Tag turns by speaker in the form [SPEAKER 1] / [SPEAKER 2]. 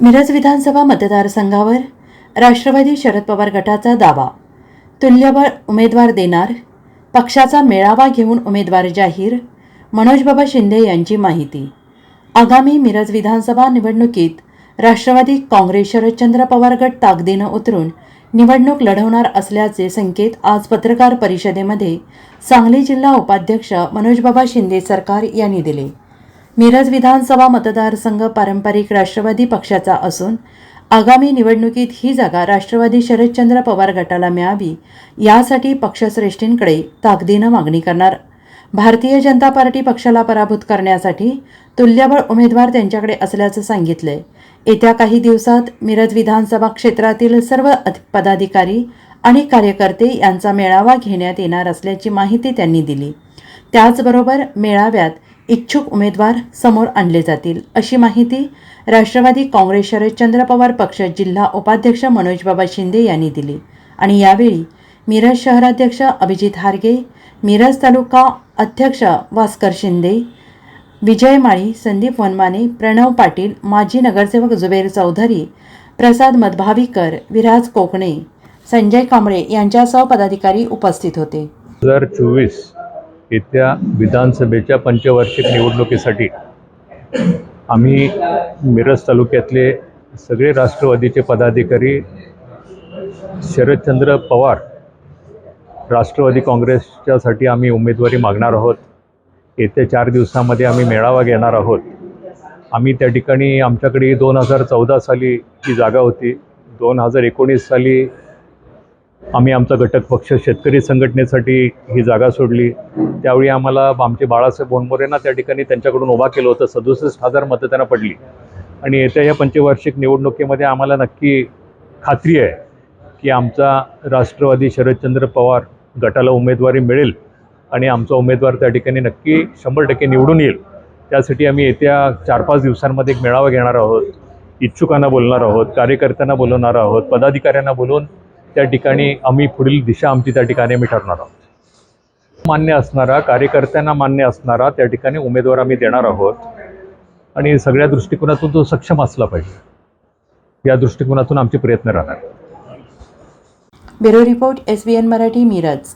[SPEAKER 1] मिरज विधानसभा मतदारसंघावर राष्ट्रवादी शरद पवार गटाचा दावा. तुल्यबळ उमेदवार देणार पक्षाचा मेळावा घेऊन उमेदवार जाहीर मनोजबाबा शिंदे यांची माहिती. आगामी मिरज विधानसभा निवडणुकीत राष्ट्रवादी काँग्रेस शरदचंद्र पवार गट ताकदीनं उतरून निवडणूक लढवणार असल्याचे संकेत आज पत्रकार परिषदेमध्ये सांगली जिल्हा उपाध्यक्ष मनोजबाबा शिंदे सरकार यांनी दिले. मिरज विधानसभा मतदारसंघ पारंपरिक राष्ट्रवादी पक्षाचा असून आगामी निवडणुकीत ही जागा राष्ट्रवादी शरदचंद्र पवार गटाला मिळावी यासाठी पक्षश्रेष्ठींकडे ताकदीनं मागणी करणार. भारतीय जनता पार्टी पक्षाला पराभूत करण्यासाठी तुल्यबळ उमेदवार त्यांच्याकडे असल्याचं सांगितलंय येत्या काही दिवसात मिरज विधानसभा क्षेत्रातील सर्व पदाधिकारी आणि कार्यकर्ते यांचा मेळावा घेण्यात येणार असल्याची माहिती त्यांनी दिली. त्याचबरोबर मेळाव्यात इच्छुक उमेदवार समोर आणले जातील अशी माहिती राष्ट्रवादी काँग्रेस शरदचंद्र पवार पक्ष जिल्हा उपाध्यक्ष मनोजबाबा शिंदे यांनी दिली. आणि यावेळी मिरज शहराध्यक्ष अभिजित हारगे मिरज तालुका अध्यक्ष भास्कर शिंदे विजय माळी संदीप वनमाने प्रणव पाटील माजी नगरसेवक जुबेर चौधरी प्रसाद मधभावीकर विराज कोकणे संजय कांबळे यांच्यासह पदाधिकारी उपस्थित होते.
[SPEAKER 2] हजार चोवीस येत्या विधानसभेच्या पंचवार्षिक निवडणुकीसाठी आम्ही मिरज तालुक्यातले सगळे राष्ट्रवादीचे पदाधिकारी शरदचंद्र पवार राष्ट्रवादी काँग्रेसच्यासाठी आम्ही उमेदवारी मागणार आहोत. येत्या चार दिवसामध्ये आम्ही मेळावा घेणार आहोत. आम्ही त्या ठिकाणी आमच्याकडे दोन हजार चौदा साली ही जागा होती दोन हजार एकोणीस साली आम्ही आमचा घटक पक्ष शेतकरी संघटनेसाठी ही जागा सोडली. त्यावेळी आम्हाला आमचे बाळासाहेब बोनमोरेंना त्या ठिकाणी त्यांच्याकडून उभा केलं होतं. सदुसष्ट हजार मतं त्यांना पडली. आणि येत्या या पंचवार्षिक निवडणुकीमध्ये आम्हाला नक्की खात्री आहे की आमचा राष्ट्रवादी शरदचंद्र पवार गटाला उमेदवारी मिळेल आणि आमचा उमेदवार त्या ठिकाणी नक्की शंभर टक्के निवडून येईल. त्यासाठी आम्ही येत्या चार पाच दिवसांमध्ये एक मेळावा घेणार आहोत. इच्छुकांना बोलणार आहोत कार्यकर्त्यांना बोलवणार आहोत पदाधिकाऱ्यांना बोलवून त्या ठिकाणी आम्ही पुढील दिशा आमची त्या ठिकाणी आम्ही ठरणार आहोत. मान्य असणारा कार्यकर्त्यांना मान्य असणारा त्या ठिकाणी उमेदवार आम्ही देणार आहोत. आणि सगळ्या दृष्टिकोनातून तो सक्षम असला पाहिजे. या दृष्टिकोनातून आमचे प्रयत्न राहणार.
[SPEAKER 1] Bureau report S B N Marathi Miraj.